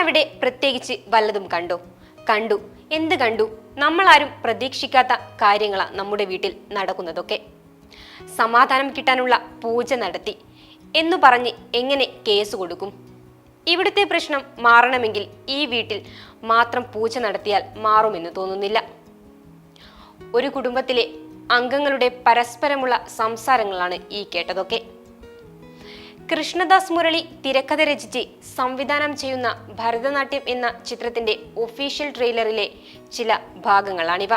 അവിടെ പ്രത്യേകിച്ച് വല്ലതും കണ്ടോ? കണ്ടു. എന്ത് കണ്ടു? നമ്മളാരും പ്രതീക്ഷിക്കാത്ത കാര്യങ്ങളാ നമ്മുടെ വീട്ടിൽ നടക്കുന്നതൊക്കെ. സമാധാനം കിട്ടാനുള്ള പൂജ നടത്തി. എന്നു പറഞ്ഞ് എങ്ങനെ കേസ് കൊടുക്കും? ഇവിടുത്തെ പ്രശ്നം മാറണമെങ്കിൽ ഈ വീട്ടിൽ മാത്രം പൂജ നടത്തിയാൽ മാറുമെന്ന് തോന്നുന്നില്ല. ഒരു കുടുംബത്തിലെ അംഗങ്ങളുടെ പരസ്പരമുള്ള സംസാരങ്ങളാണ് ഈ കേട്ടതൊക്കെ. കൃഷ്ണദാസ് മുരളി തിരക്കഥ രചിച്ച് സംവിധാനം ചെയ്യുന്ന ഭരതനാട്യം എന്ന ചിത്രത്തിന്റെ ഒഫീഷ്യൽ ട്രെയിലറിലെ ചില ഭാഗങ്ങളാണിവ.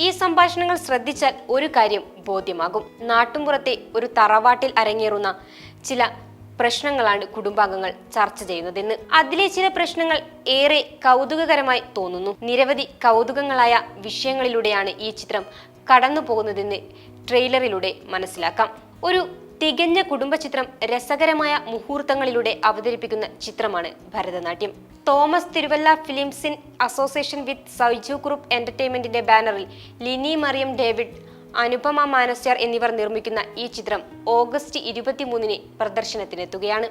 ഈ സംഭാഷണങ്ങൾ ശ്രദ്ധിച്ചാൽ ഒരു കാര്യം ബോധ്യമാകും. നാട്ടുംപുറത്തെ ഒരു തറവാട്ടിൽ അരങ്ങേറുന്ന ചില പ്രശ്നങ്ങളാണ് കുടുംബാംഗങ്ങൾ ചർച്ച ചെയ്യുന്നതെന്ന്. അതിലെ ചില പ്രശ്നങ്ങൾ ഏറെ കൗതുകകരമായി തോന്നുന്നു. നിരവധി കൗതുകങ്ങളായ വിഷയങ്ങളിലൂടെയാണ് ഈ ചിത്രം കടന്നു പോകുന്നതെന്ന് ട്രെയിലറിലൂടെ മനസ്സിലാക്കാം. ഒരു തികഞ്ഞ കുടുംബചിത്രം രസകരമായ മുഹൂർത്തങ്ങളിലൂടെ അവതരിപ്പിക്കുന്ന ചിത്രമാണ് Bharatanatyam. Thomas Thiruvalla films in association with Saiju group എന്റർടൈൻമെന്റിന്റെ ബാനറിൽ ലിനി മറിയം ഡേവിഡ് അനുപമ മാനസ്യാർ എന്നിവർ നിർമ്മിക്കുന്ന ഈ ചിത്രം ഓഗസ്റ്റ് ഇരുപത്തിമൂന്നിന് പ്രദർശനത്തിനെത്തുകയാണ്.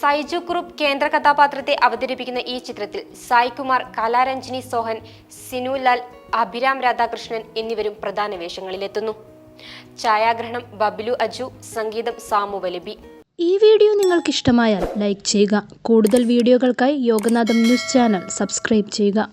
സൈജു ഗ്രൂപ്പ് കേന്ദ്ര കഥാപാത്രത്തെ അവതരിപ്പിക്കുന്ന ഈ ചിത്രത്തിൽ സായികുമാർ കലാരഞ്ജിനി സോഹൻ സിനുലാൽ അഭിരാം രാധാകൃഷ്ണൻ എന്നിവരും പ്രധാന വേഷങ്ങളിലെത്തുന്നു. ഛായാഗ്രഹണം ബബ്ലു അജു സംഗീതം സാമു വലിബി. ഈ വീഡിയോ നിങ്ങൾക്ക് ഇഷ്ടമായാൽ ലൈക്ക് ചെയ്യുക. കൂടുതൽ വീഡിയോകൾക്കായി യോഗനാഥം ന്യൂസ് ചാനൽ സബ്സ്ക്രൈബ് ചെയ്യുക.